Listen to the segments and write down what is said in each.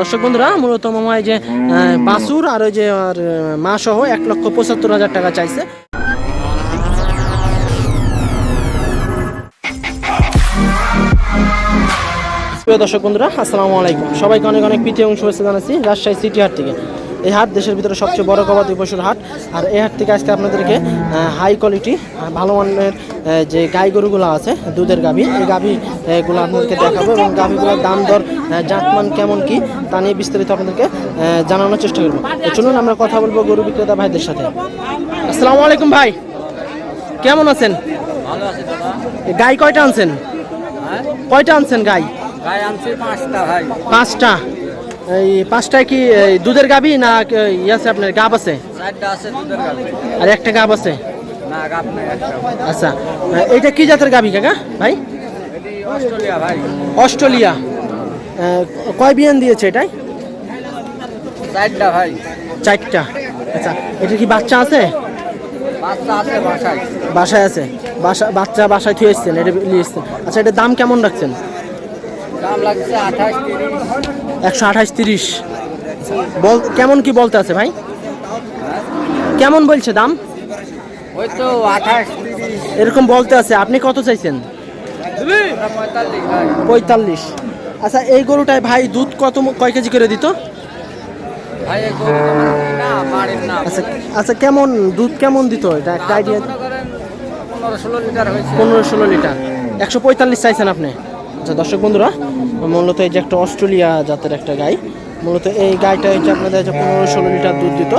দর্শক বন্ধুরা মূলত যে বাসুর আর ওই যে আর, মা সহ এক লক্ষ পঁচাত্তর হাজার টাকা চাইছে। দর্শক বন্ধুরা আসসালামু আলাইকুম। সবাইকে অনেক অনেক পিঠে অংশ শুভেচ্ছা জানাচ্ছি রাজশাহী সিটি হাট থেকে। এই হাট দেশের ভিতরে সবচেয়ে বড় গবাদি পশুর হাট। আর এই হাট থেকে আজকে আপনাদেরকে হাই কোয়ালিটি ভালো মানের যে গাই গরুগুলো আছে দুধের গাভী এই গাভী আহ, গুলো আপনাদেরকে দেখাবো এবং গাভীগুলোর দাম দর জাতমান কেমন কি তা নিয়ে বিস্তারিত আপনাদেরকে জানানোর চেষ্টা করব। চলুন আমরা কথা বলব গরু বিক্রেতা ভাইদের সাথে। আসসালামু আলাইকুম ভাই। কেমন আছেন? গাই কয়টা আনছেন? হ্যাঁ? কয়টা আনছেন গাই? গাই আনছি পাঁচটা ভাই। পাঁচটা। এই পাঁচটায় কি দুধের গাবি না ক- ই আছে আপনার গাব আছে? আর একটা গাব আছে? আচ্ছা এইটা কি জাতের গাবি কাকা ভাই? অস্ট্রেলিয়া ভাই। অস্ট্রেলিয়া। কয় বিয়ান দিয়েছে এটাই? চারটা ভাই। চারটা। আচ্ছা এটা কি বাচ্চা আছে? বাসায়। আছে। বাসা বাচ্চা বাসায় থুয়ে এসছেন এটা নিয়ে এসছেন। আচ্ছা এটার দাম কেমন রাখছেন? দাম লাগছে আঠাশ একশো আঠাশ তিরিশ। বল কেমন কি বলতে আছে ভাই? কেমন বলছে দাম? ওই তো আঠাশ এরকম বলতে আছে আপনি কত চাইছেন? পঁয়তাল্লিশ আচ্ছা এই গরুটায় ভাই দুধ কত কয় কেজি করে দিত? আচ্ছা আচ্ছা কেমন দুধ কেমন দিত? এটা একটা আইডিয়া পনেরো ষোলো লিটার। একশো পঁয়তাল্লিশ চাইছেন আপনি? আচ্ছা দর্শক বন্ধুরা মূলত এই যে একটা অস্ট্রেলিয়া জাতের একটা গাই মূলত এই গাইটা হচ্ছে আপনাদের হচ্ছে পনেরো ষোলো লিটার দুধ দিত।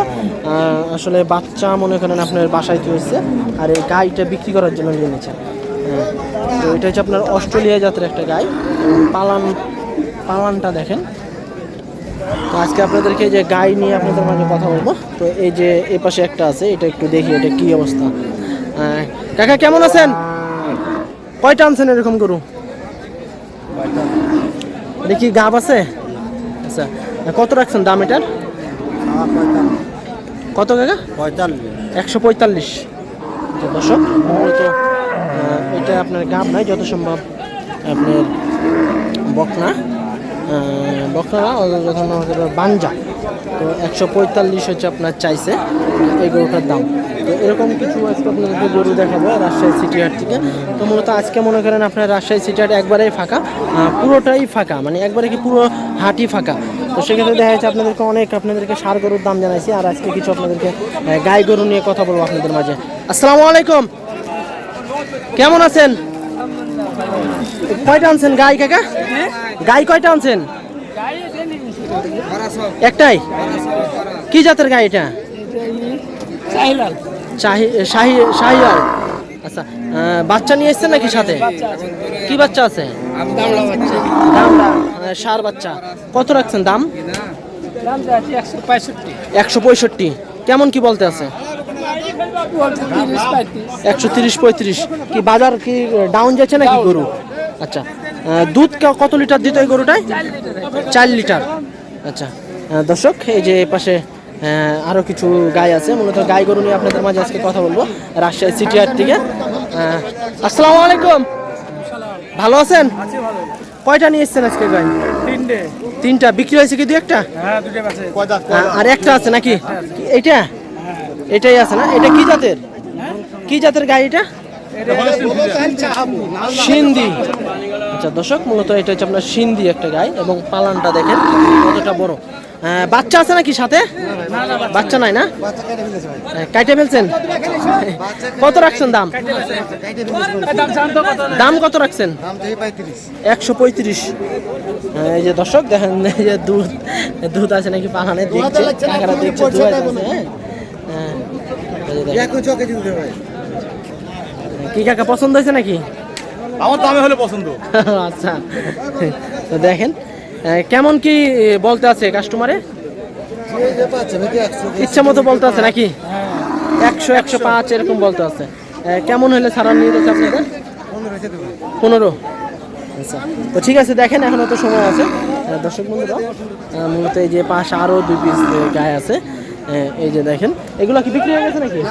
আসলে বাচ্চা মনে করেন আপনার বাসায় তুলেছে আর এই গাইটা বিক্রি করার জন্য নিয়ে নিয়েছেন। হ্যাঁ। তো এটা হচ্ছে আপনার অস্ট্রেলিয়া জাতের একটা গাই পালান পালানটা দেখেন। তো আজকে আপনাদেরকে যে গাই নিয়ে আপনাদের মাঝে কথা বলব। তো এই যে এই পাশে একটা আছে এটা একটু দেখি এটা কি অবস্থা। কাকা কেমন আছেন? কয়টা আনছেন এরকম গরু? দেখি গাব আছে? আচ্ছা কত রাখছেন দাম এটার? কত কাকা? পঁয়তাল্লিশ। একশো পঁয়তাল্লিশ। দর্শক মূলত এটা আপনার গাব নয় যত সম্ভব আপনার বকনা। বকনা যত বাঞ্জা। তো একশো পঁয়তাল্লিশ হচ্ছে আপনার চাইছে। এই গরুটার দাম। তো এরকম কিছু আজকে আপনাদেরকে গরু দেখাবো রাজশাহী সিটি হাট থেকে। তো মূলত আজকে মনে করেন আপনার রাজশাহী সিটি হাট একবারেই ফাঁকা পুরোটাই ফাঁকা মানে একবারে কি পুরো হাটই ফাঁকা। তো সেক্ষেত্রে দেখা যাচ্ছে আপনাদেরকে অনেক আপনাদেরকে সার গরুর দাম জানাইছি, আর আজকে কিছু আপনাদেরকে গাই গরু নিয়ে কথা বলব আপনাদের মাঝে। আসসালামু আলাইকুম। কেমন আছেন? কয়টা আনছেন গাই কাকা? গাই কয়টা আনছেন? একটাই? কি জাতের গাই এটা? শাহি শাহি শাহিওয়াল আচ্ছা বাচ্চা নিয়ে এসছেন নাকি সাথে? কি বাচ্চা আছে? দামটা আহ, বাচ্চা। কত রাখছেন দাম? একশো পঁয়ষট্টি। কেমন কি বলতে আছে? একশো তিরিশ পঁয়ত্রিশ। কি বাজার কি ডাউন যাচ্ছে নাকি গরু? আচ্ছা দুধ কত লিটার দিত এই গরুটায়? চার লিটার। আচ্ছা দর্শক এই যে পাশে আহ, আরও কিছু গাই আছে। মূলত গাই গরু নিয়ে আপনাদের মাঝে আজকে কথা বলব রাজশাহী সিটি হাট থেকে। আসসালামু আলাইকুম। ভালো আছেন? কয়টা নিয়ে এসছেন আজকে গাই? তিনটে। তিনটা। বিক্রি হয়েছে কি দু একটা? হ্যাঁ আর একটা আছে নাকি? এইটা? এটাই আছে না? এটা কি জাতের? কি জাতের গাই এটা? সিন্ধি। আচ্ছা দর্শক মূলত এটা হচ্ছে আপনার সিন্ধি একটা গাই এবং পালানটা দেখেন কতটা বড়। বাচ্চা আছে নাকি সাথে? বাচ্চা নাই না? হ্যাঁ, কাইটে ফেলছেন? কত রাখছেন দাম? দাম কত রাখছেন? একশো পঁয়ত্রিশ। এই যে দর্শক দেখেন এই যে দুধ দুধ আছে নাকি পাহানে দেখছে কাকারা হ্যাঁ। হ্যাঁ, কি কাকা পছন্দ হয়েছে নাকি? আমার দামে হলে পছন্দ। আচ্ছা। তো দেখেন কেমন কি বলতে আছে কাস্টমারে ইচ্ছা মতো বলতে আছে নাকি? একশো একশো পাঁচ এরকম বলতে আছে। কেমন হলে ছাড়া নিয়ে যাচ্ছে আপনাদের? পনেরো। আচ্ছা তো ঠিক আছে দেখেন এখনও তো সময় আছে। দর্শক বন্ধুরা মূলত এই যে পাশ আরও দুই পিস গায়ে আছে। এই যে দেখেন এগুলো কি বিক্রি হয়ে গেছে নাকি?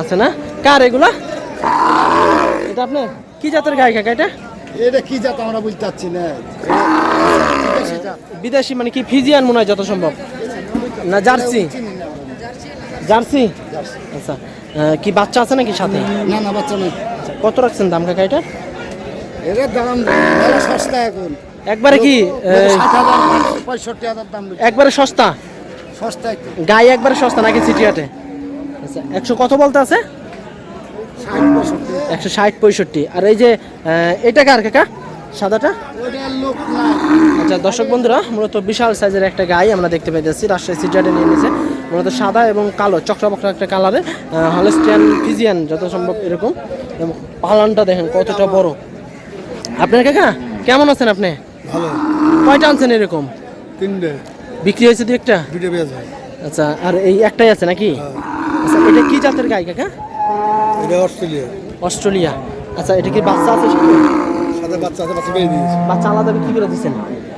আছে না? কার এগুলা? এটা আপনার? কি জাতের গায়ে কাকা এটা? এটা কি জাত আমরা বুঝতে পারছি না। বিদেশি মানে কি ফিজিয়ান মনে হয় যত সম্ভব? না জার্সি? জার্সি? আচ্ছা। কি বাচ্চা আছে নাকি সাথে? না না বাচ্চা নেই। আচ্ছা, কত রাখছেন দাম কাকা এটা? এর দাম সস্তা এখন। একবারে কি পঁয়ষট্টি হাজার দাম একবারে সস্তা? সস্তা গায়ে একবারে সস্তা নাকি সিটিয়াটে আচ্ছা একশো কত বলতে আছে? একশো ষাট পঁয়ষট্টি। আর এই যে এটা কার কাকা? সাদাটা? আচ্ছা দর্শক বন্ধুরা মূলত বিশাল সাইজের একটা গাই আমরা দেখতে পাইতেছি। রাজশাহী সিটিয়াটে নিয়ে নিয়েছে মূলত সাদা এবং কালো চক্রবক্র একটা কালারে। হলস্টিয়ান ফিজিয়ান যত সম্ভব এরকম। এবং পালানটা দেখেন কতটা বড়। আপনার কাকা কেমন আছেন আপনি? ভালো। কয়টা আনছেন এরকম? তিনটে। বিক্রি হয়েছে দু একটা? দুটো আচ্ছা আর এই একটাই আছে নাকি? আচ্ছা এটা কি জাতের গাই কাকা? এটা অস্ট্রেলিয়া। অস্ট্রেলিয়া। আচ্ছা এটা কি বাচ্চা আছে সাথে? বাচ্চা আছে বাচ্চা পেয়ে দিয়েছে। বাচ্চা আলাদা বিক্রি করে দিচ্ছেন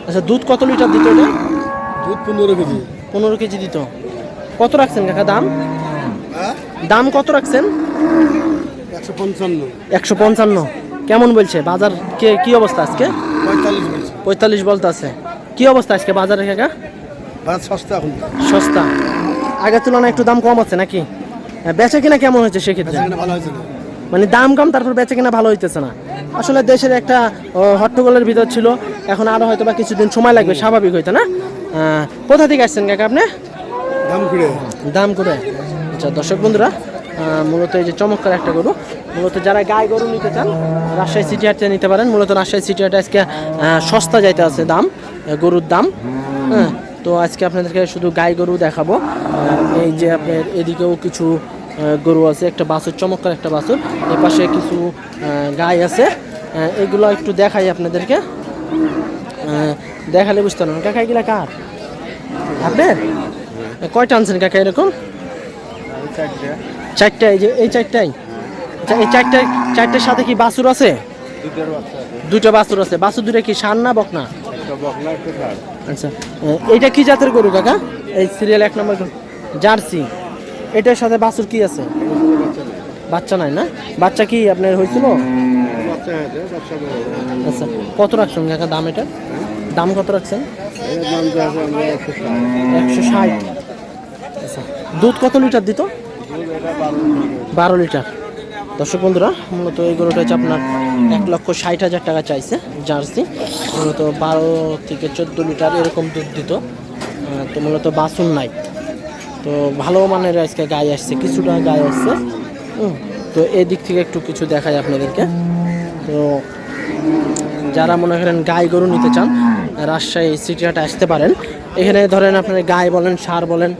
আচ্ছা দুধ কত লিটার দিত এটা? দুধ পনেরো কেজি। পনেরো কেজি দিত। কত রাখছেন কাকা দাম? হ্যাঁ? দাম কত রাখছেন? একশো পঞ্চান্ন। একশো পঞ্চান্ন। কেমন বলছে? বাজার কে কি অবস্থা আজকে? পঁয়তাল্লিশ বলতে আছে। কি অবস্থা আজকে বাজারে কাকা? সস্তা এখন। সস্তা। আগের তুলনায় একটু দাম কম আছে নাকি? বেচা কিনা কেমন হয়েছে সেক্ষেত্রে? ভালো হয়েছে না মানে দাম কম তারপর বেচা কিনা ভালো হইতেছে না। আসলে দেশের একটা হট্টগোলের ভিতর ছিল। এখন আরও হয়তো বা কিছুদিন সময় লাগবে স্বাভাবিক হইতো না? কোথা থেকে আসছেন কাকা আপনি? দাম ফিরে দাম করে আচ্ছা দর্শক বন্ধুরা মূলত এই যে চমৎকার একটা গরু। মূলত যারা গাই গরু নিতে চান রাজশাহী সিটি হাটে নিতে পারেন। মূলত রাজশাহী সিটি হাটে আজকে সস্তা যাইতে আছে দাম গরুর দাম। হ্যাঁ তো আজকে আপনাদেরকে শুধু গাই গরু দেখাবো। এই যে আপনার এদিকেও কিছু গরু আছে একটা বাছুর চমৎকার একটা বাছুর। এ পাশে কিছু গাই আছে। এগুলো একটু দেখাই আপনাদেরকে। দেখালে বুঝতে পারবেন। কাকা এগুলা কার? আপনার? কয়টা আনছেন কাকা এরকম? চারটা। এই যে এই চারটাই? আচ্ছা এই চারটায় চারটার সাথে কি বাছুর আছে? দুটো বাছুর আছে। বাছুর দুটো কি সার না বকনা? আচ্ছা এইটা কি জাতের গরু কাকা? এই সিরিয়াল এক নম্বর জার্সি। এটার সাথে বাছুর কি আছে? বাচ্চা নাই না? বাচ্চা কি আপনার হয়েছিল? আচ্ছা কত রাখছেন কাকা দাম এটা? দাম কত রাখছেন? একশো ষাট। আচ্ছা দুধ কত লিটার দিত? বারো লিটার। দর্শক বন্ধুরা, মূলত এই গরুটা হচ্ছে আপনার এক লক্ষ ষাট হাজার টাকা চাইছে, জার্সি। মূলত বারো থেকে চোদ্দ লিটার এরকম দুধ দিত। তো মূলত বাসুন নাই। তো ভালো মানের আজকে গায়ে আসছে, কিছুটা গায়ে আসছে। তো এই দিক থেকে একটু কিছু দেখাই আপনাদেরকে। তো যারা মনে করেন গাই গরু নিতে চান, রাজশাহী সিটিহাটে আসতে পারেন। এখানে ধরেন আপনার গাই বলেন, সার বলেন,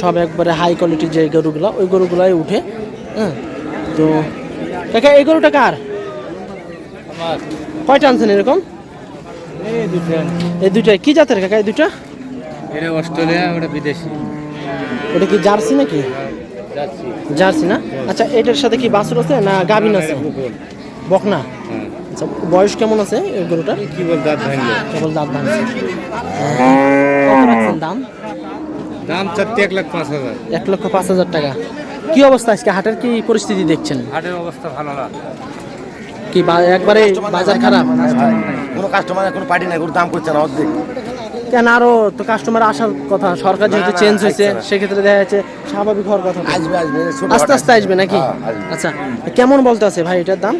সব একবারে হাই কোয়ালিটির যে গরুগুলো, ওই গরুগুলাই উঠে হ্যাঁ তো কাকা এই গরুটা কার? কয়টা আনছেন এরকম? এই দুইটা। কি জাতের কাকা এই দুইটা? এটা অস্ট্রেলিয়া ওটা বিদেশি। ওটা কি জার্সি নাকি? জার্সি। না? আচ্ছা এটার সাথে কি বাছুর আছে না গাভিন আছে? বকনা? আচ্ছা বয়স কেমন আছে এই গরুটার কি বল দাঁত ভাঙলো? কেবল দাঁত ভাঙছে। কত রাখছেন দাম? দাম চারটে এক লাখ পাঁচ হাজার। এক লক্ষ পাঁচ হাজার টাকা। কি অবস্থা আজকে? হাটের কি পরিস্থিতি দেখছেন? হাটের অবস্থা ভালো না। কি একবারে বাজার খারাপ? কোনো কাস্টমার কোনো পার্টি নাই কোনো দাম করছে না অর্ধেক। কেন আরও তো কাস্টমার আসার কথা? সরকার যেহেতু চেঞ্জ হয়েছে সেক্ষেত্রে দেখা যাচ্ছে স্বাভাবিক হওয়ার কথা। আসবে আসবে আস্তে আস্তে আসবে নাকি? হ্যাঁ, আচ্ছা কেমন বলতে আছে ভাই এটার দাম?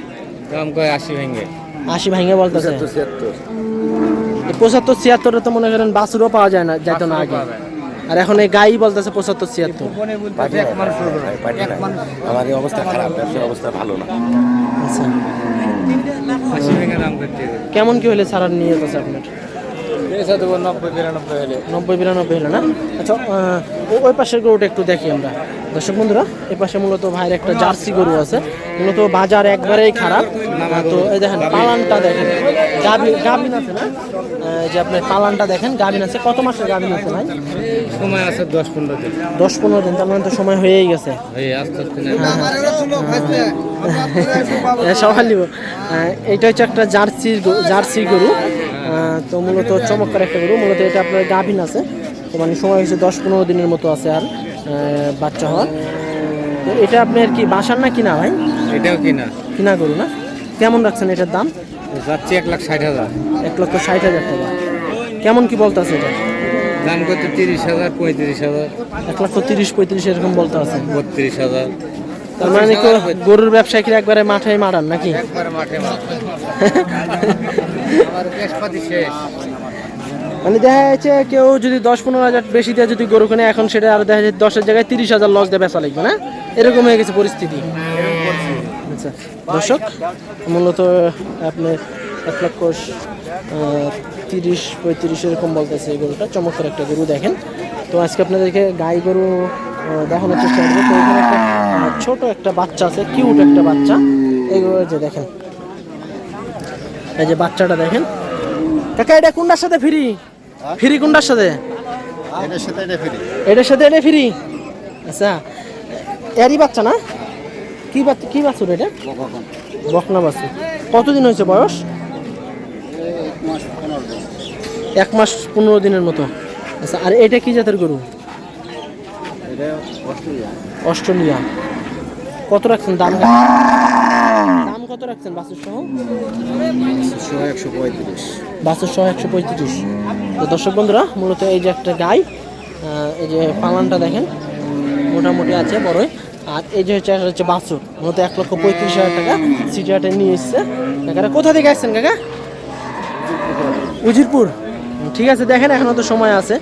দাম কয়? আশি ভেঙে আশি ভাঙে বলতে আছে পঁচাত্তর ছিয়াত্তরে তো মনে করেন বাসুরও পাওয়া যায় না যেত না আগে। আর এখন এই গাই বলতেছে পঁচাত্তর ছিয়াত্তর। আমার এই অবস্থা খারাপ ব্যবসার অবস্থা ভালো না। আচ্ছা। কেমন কি হলে সারার নিয়ে যাচ্ছে আপনার? দেবো নব্বই বিরানব্বই হলে। নব্বই বিরানব্বই হলো না? আচ্ছা ওই পাশের গরুটা একটু দেখি আমরা। দর্শক বন্ধুরা পাশে মূলত ভাইয়ের একটা জার্সি গরু আছে। মূলত বাজার একবারেই খারাপ। তো এই দেখেন পালানটা দেখেন। আছে না? যে আপনার পালানটা দেখেন গাভিন আছে। কত মাসের গাভিন আছে ভাই? সময় আছে দশ পনেরো দিন। দশ পনেরো দিন তার মানে তো সময় হয়েই গেছে। আস্তে না। হ্যাঁ, সবাই এইটা হচ্ছে একটা জার্সি জার্সি গরু। তো মূলত চমৎকার একটা গরু মূলত এটা আপনার গাভিন আছে। তো মানে সময় হয়েছে দশ পনেরো দিনের মতো আছে আর বাচ্চা হওয়ার। তো এটা আপনার কি বাসার না কিনা ভাই? এটাও কিনা। কিনা গরু না? কেমন রাখছেন এটার দাম? যাচ্ছে এক লাখ ষাট হাজার। এক লক্ষ ষাট হাজার টাকা। কেমন কি বলতে আছে এটা? দাম কত তিরিশ হাজার পঁয়ত্রিশ হাজার। এক লক্ষ তিরিশ পঁয়ত্রিশ এরকম বলতে আছে। বত্রিশ হাজার। তার মানে কি গরুর ব্যবসায়ীরা একবারে মাঠে মারান নাকি? একবার মাঠে শেষ। মানে দেখা যাচ্ছে কেউ যদি দশ পনেরো হাজার বেশি দিয়ে যদি গরু কিনে এখন সেটা আর দেখা যাচ্ছে দশের জায়গায় তিরিশ হাজার লস দিয়ে বেচা লাগবে না? এরকম হয়ে গেছে পরিস্থিতি। আচ্ছা দর্শক মূলত আপনি এক লক্ষ তিরিশ পঁয়ত্রিশ এরকম বলতেছে এই গরুটা। চমৎকার একটা গরু দেখেন। তো আজকে আপনাদেরকে গাই গরু দেখানোর চেষ্টা করব। তো এখানে একটা ছোট একটা বাচ্চা আছে কিউট একটা বাচ্চা। এইগুলো যে দেখেন এই যে বাচ্চাটা দেখেন। কাকা এটা কোনটার সাথে ফ্রি? ফ্রি কোনটার সাথে? এটার সাথে এটা ফ্রি। এটার সাথে এটা ফ্রি? আচ্ছা এরই বাচ্চা না? কি বাচ্চা কি বাছুর এটা? বকনা বাছুর কতদিন হয়েছে বয়স? এক মাস পনেরো দিনের মতো। আচ্ছা আর এটা কি জাতের গরু? অস্ট্রেলিয়া। কত রাখছেন দাম? দাম কত রাখছেন বাছুর সহ একশো পঁয়ত্রিশ। বাছুর সহ একশো পঁয়ত্রিশ। তো দর্শক বন্ধুরা মূলত এই যে একটা গাই এই যে পালানটা দেখেন মোটামুটি আছে বড়ই। আর এই যে হচ্ছে হচ্ছে বাছুর মূলত এক লক্ষ পঁয়ত্রিশ হাজার টাকা সিটিয়াটে নিয়ে এসছে। কাকারা কোথা থেকে আসছেন কাকা? উজিরপুর। ঠিক আছে দেখেন এখনও তো সময় আছে।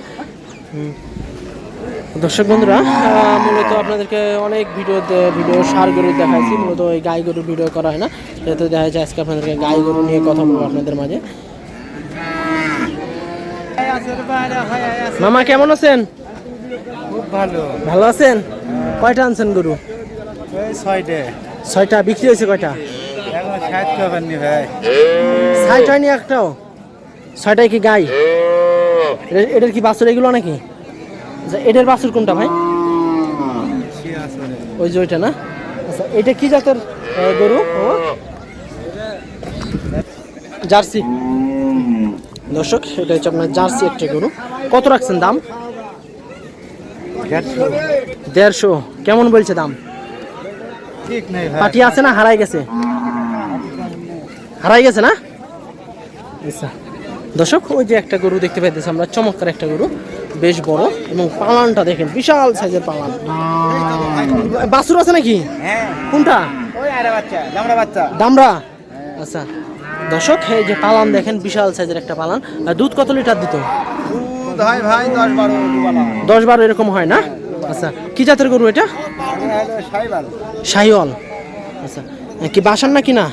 হুম। দর্শক বন্ধুরা মূলত আপনাদেরকে অনেক ভিডিও ভিডিও সার গরু দেখাইছি মূলত ওই গাই গরুর ভিডিও করা হয় না। যেহেতু দেখা যায় আজকে আপনাদেরকে গাই গরু নিয়ে কথা বলব আপনাদের মাঝে। মামা কেমন আছেন? খুব ভালো। ভালো আছেন? কয়টা আনছেন গরু? ছয়টে। ছয়টা বিক্রি হয়েছে কয়টা? এখন ষাট টাকার নি হয়নি একটাও? ছয়টাই কি গাই? এটার কি বাছুর এগুলো নাকি? আচ্ছা এটার বাছুর কোনটা ভাই? ওই যে ওইটা না? আচ্ছা এটা কি জাতের গরু? জার্সি। দর্শক, এটা হচ্ছে আপনার জার্সি একটা গরু। কত রাখছেন দাম? দেড়শো। কেমন বলছে দাম? পাটি আছে না? হারাই গেছে? হারাই গেছে না? আচ্ছা। দর্শক ওই যে একটা গরু দেখতে পাইতেছি আমরা চমৎকার একটা গরু বেশ বড় এবং পালানটা দেখেন বিশাল সাইজের পালান। বাছুর আছে নাকি? হ্যাঁ। কোনটা? দামরা আচ্ছা। দর্শক এই যে পালান দেখেন বিশাল সাইজের একটা পালান। দুধ কত লিটার দিত? দশ বারো এরকম হয় না? আচ্ছা কি জাতের গরু এটা? শাহিওয়াল। আচ্ছা কি বাসার নাকি না?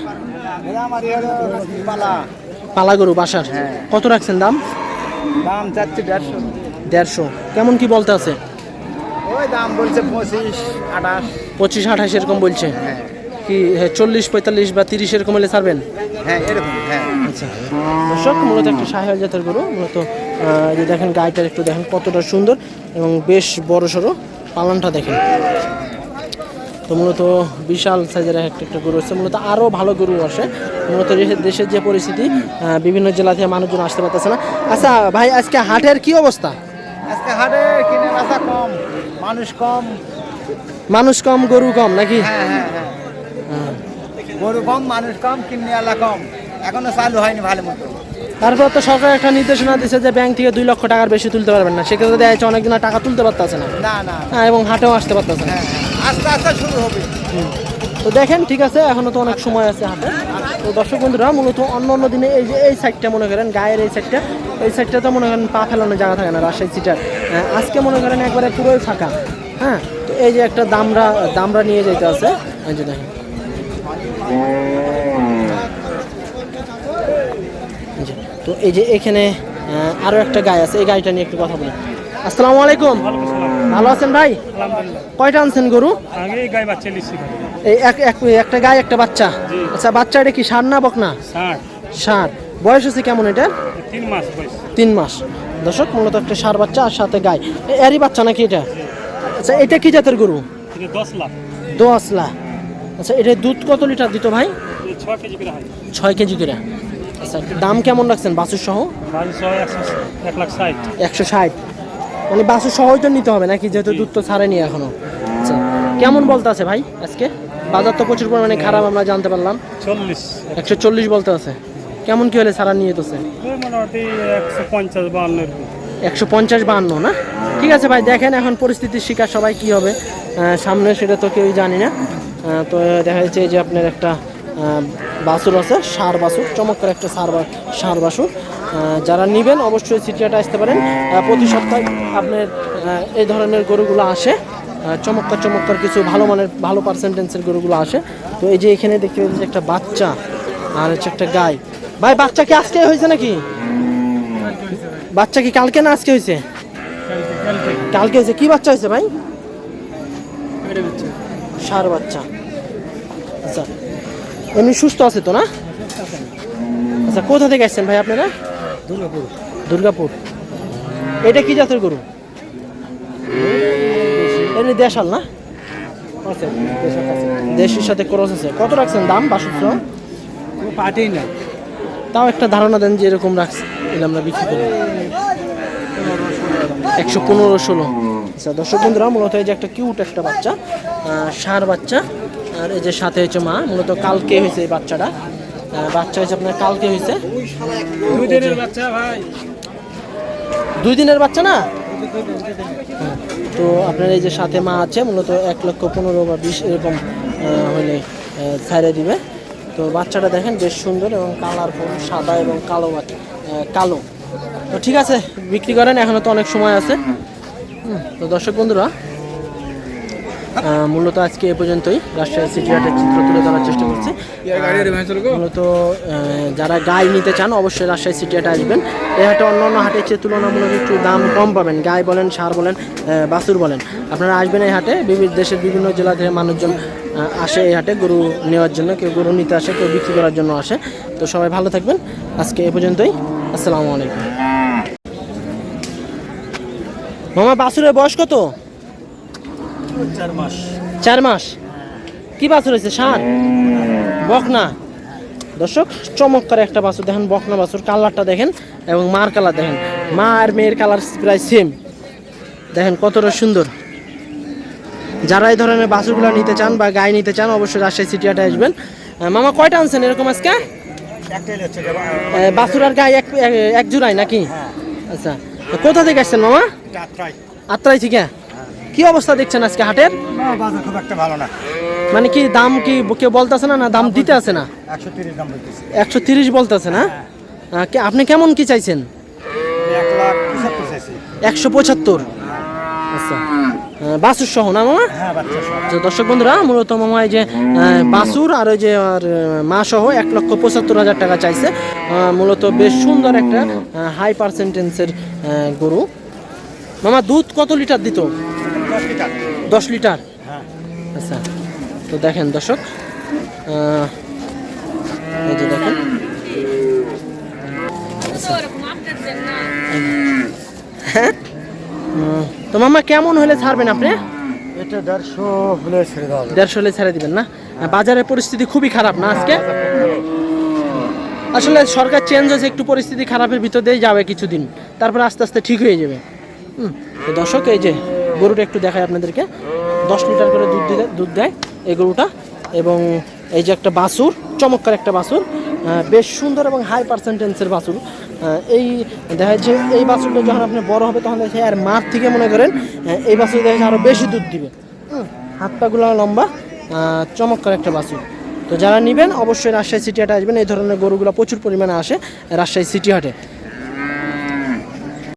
পালা গরু বাসার কত রাখছেন দাম? দাম চাচ্ছি দেড়শো। দেড়শো। কেমন কি বলতে আছে? ওই দাম বলছে পঁচিশ আঠাশ। পঁচিশ আঠাশ এরকম বলছে। কি হ্যাঁ, চল্লিশ পঁয়তাল্লিশ বা তিরিশ এরকম হলে ছাড়বেন? হ্যাঁ এরকম হ্যাঁ। আচ্ছা। দর্শক মূলত একটা সাহেল জাতের গরু। মূলত যে দেখেন গাইটার একটু দেখেন কতটা সুন্দর এবং বেশ বড় সড়ো পালনটা দেখেন। তো মূলত বিশাল সাইজের একটা একটা গরু আছে মূলত আরও ভালো গরু আসে। মূলত দেশের- দেশের যে পরিস্থিতি বিভিন্ন জেলা থেকে মানুষজন আসতে পারতেছে না। আচ্ছা ভাই আজকে হাটের কি অবস্থা? আজকে হাটে কিনে বেচা কম মানুষ কম। মানুষ কম গরু কম নাকি? হ্যাঁ হ্যাঁ হ্যাঁ। গরু কম মানুষ কম কিনে আলা কম। এখনও চালু হয়নি ভালো মতো। তারপর তো সরকার একটা নির্দেশনা দিচ্ছে যে ব্যাংক থেকে দুই লক্ষ টাকার বেশি তুলতে পারবেন না। সেক্ষেত্রে দেখা যাচ্ছে অনেকদিন টাকা তুলতে পারতেছে না। না না। এবং হাটেও আসতে পারতেছে না। আস্তে আস্তে শুরু হবে। তো দেখেন ঠিক আছে এখনও তো অনেক সময় আছে হাতে। তো দর্শক বন্ধুরা মূলত অন্য অন্য দিনে এই যে এই সাইডটা মনে করেন গায়ের এই সাইডটা এই সাইডটা তো মনে করেন পা ফেলানোর জায়গা থাকে না রাজশাহী সিটার হ্যাঁ, আজকে মনে করেন একবারে পুরোই ফাঁকা। হ্যাঁ তো এই যে একটা দামরা দামরা নিয়ে যেতে আছে। এই যে দেখেন। যে, তো এই যে এখানে আরও একটা গায়ে আছে এই গাড়িটা নিয়ে একটু কথা বলি। আসসালামু আলাইকুম। ভালো আছেন ভাই? কয়টা আনছেন গরু? একটা গায়ে একটা বাচ্চা? আচ্ছা বাচ্চা এটা কি সার না বকনা? ষাট সার বয়স হচ্ছে কেমন এটা তিন মাস তিন মাস। দর্শক মূলত একটা সার বাচ্চা আর সাথে গায়ে। এরই বাচ্চা নাকি এটা? আচ্ছা এটা কি জাতের গরু? দশ লাখ। আচ্ছা এটা দুধ কত লিটার দিত ভাই? ছয় কেজি করে আচ্ছা দাম কেমন রাখছেন? বাছুর সহ একশো এক একশো ষাট। মানে বাছুর সহই তো নিতে হবে নাকি যেহেতু দুধ তো ছাড়েনি এখনও? আচ্ছা কেমন বলতে আছে ভাই আজকে? বাজার তো প্রচুর পরিমাণে খারাপ আমরা জানতে পারলাম। চল্লিশ। একশো চল্লিশ বলতে আছে। কেমন কি হলে সারা নিয়ে তোছে একশো পঞ্চাশ বাহান্ন না? ঠিক আছে ভাই দেখেন এখন পরিস্থিতির শিকার সবাই কি হবে। সামনে সেটা তো কেউই জানি না। তো দেখা যাচ্ছে যে আপনার একটা আহ, বাছুর আছে সার বাসুর চমৎকার একটা সার সার আহ, যারা নেবেন, অবশ্যই সিটিয়াটা আসতে পারেন। প্রতি সপ্তাহে আপনার এই ধরনের গরুগুলো আসে। চমৎকার চমৎকার কিছু ভালো মানের, ভালো পার্সেন্টেন্সের গরুগুলো আসে। তো এই যে এখানে দেখতে পাচ্ছি একটা বাচ্চা আর হচ্ছে একটা গাই। ভাই, বাচ্চা কি আজকে হয়েছে নাকি? বাচ্চা কি কালকে না আজকে হয়েছে? কালকে হয়েছে। কি বাচ্চা হয়েছে ভাই? সার বাচ্চা। আচ্ছা। এমনি সুস্থ আছে তো না? আচ্ছা কোথা থেকে আসছেন ভাই আপনারা? দুর্গাপুর। দুর্গাপুর। এটা কি জাতের গরু? এমনি দেশাল না? দেশের সাথে ক্রস আছে। কত রাখছেন দাম বাসুত্র না তাও একটা ধারণা দেন যে এরকম রাখছি এলে আমরা বিক্রি করি। একশো পনেরো ষোলো। আচ্ছা দর্শক বন্ধুরা মূলত এই যে একটা কিউট একটা বাচ্চা ষাঁড় বাচ্চা আর এই যে সাথে হচ্ছে মা মূলত কালকে হয়েছে এই বাচ্চাটা। বাচ্চা হয়েছে আপনার কালকে হয়েছে? দুই দিনের বাচ্চা ভাই। দুই দিনের বাচ্চা না? হ্যাঁ, তো আপনার এই যে সাথে মা আছে মূলত এক লক্ষ পনেরো বা বিশ এরকম হলে ছাড়ে দিবে। তো বাচ্চাটা দেখেন বেশ সুন্দর এবং কালার কালারফুল সাদা এবং কালো কালো। তো ঠিক আছে বিক্রি করেন এখনও তো অনেক সময় আছে। তো দর্শক বন্ধুরা মূলত আজকে এ পর্যন্তই। রাজশাহী সিটি হাটের চিত্র তুলে ধরার চেষ্টা করছি। মূলত যারা গাই নিতে চান অবশ্যই রাজশাহী সিটি হাটে আসবেন। এই হাটে অন্য অন্য হাটের চেয়ে তুলনামূলক একটু দাম কম পাবেন গাই বলেন সার বলেন বাসুর বলেন আপনারা আসবেন এই হাটে। বিভিন্ন দেশের বিভিন্ন জেলা থেকে মানুষজন আসে এই হাটে গরু নেওয়ার জন্য কেউ গরু নিতে আসে কেউ বিক্রি করার জন্য আসে। তো সবাই ভালো থাকবেন। আজকে এ পর্যন্তই। আসসালামু আলাইকুম। মামা বাছুরের বয়স কত? চার মাস। চার মাস? কি বাছুর হয়েছে? সার? বকনা? দর্শক চমৎকার একটা বাছুর। দেখেন বকনা বাছুর। কালারটা দেখেন এবং মার কালার দেখেন। মা আর মেয়ের কালার প্রায় সেম দেখেন কতটা সুন্দর। যারা এই ধরনের বাছুরগুলো নিতে চান বা গায়ে নিতে চান অবশ্যই রাজশাহী সিটিয়াটা আসবেন। মামা কয়টা আনছেন এরকম আজকে? বাছুর আর গায়ে এক এক নাকি? আচ্ছা। তো কোথা থেকে আসছেন মামা? আত্রাই থেকে? কি অবস্থা দেখছেন আজকে হাটের? বাজার খুব একটা ভালো না। মানে কি দাম কি কেউ বলতেছে না না দাম দিতে আছে না? একশো তিরিশ বলতেছি। না? আপনি কেমন কি চাইছেন? একশো পঁচাত্তর? আচ্ছা। বাছুর সহ না মামা? হ্যাঁ দর্শক বন্ধুরা মূলত মামা এই যে বাছুর আর ওই যে আর, মা সহ এক লক্ষ পঁচাত্তর হাজার টাকা চাইছে। মূলত বেশ সুন্দর একটা হাই পার্সেন্টেন্সের গরু। মামা দুধ কত লিটার দিত? দশ লিটার? আচ্ছা তো দেখেন দর্শক দেখেন। আচ্ছা। হ্যাঁ? তো মামা কেমন হলে ছাড়বেন আপনি? এটা দেড়শো হলে ছেড়ে দেওয়া দেড়শো হলে ছেড়ে দিবেন না? বাজারের পরিস্থিতি খুবই খারাপ না আজকে? আসলে সরকার চেঞ্জ হয়েছে একটু পরিস্থিতি খারাপের ভিতর দিয়ে যাবে কিছুদিন। তারপর আস্তে আস্তে ঠিক হয়ে যাবে। হুম, তো দর্শক এই যে গরুটা একটু দেখায় আপনাদেরকে। দশ লিটার করে দুধ দিলে দুধ দেয় এই গরুটা। এবং এই যে একটা বাছুর চমৎকার একটা আহ, বেশ সুন্দর এবং হাই পার্সেন্টেন্সের বাছুর। এই দেখা যাচ্ছে এই বাছুরটা যখন আপনি বড় হবে তখন দেখা আর মাঠ থেকে মনে করেন এই বাছুর দেখা আরও বেশি দুধ দিবে। হাত পাগুলো লম্বা চমৎকার একটা বাছুর। তো যারা নেবেন অবশ্যই রাজশাহী সিটি হাটে আসবেন। এই ধরনের গরুগুলো প্রচুর পরিমাণে আসে রাজশাহী সিটি হাটে।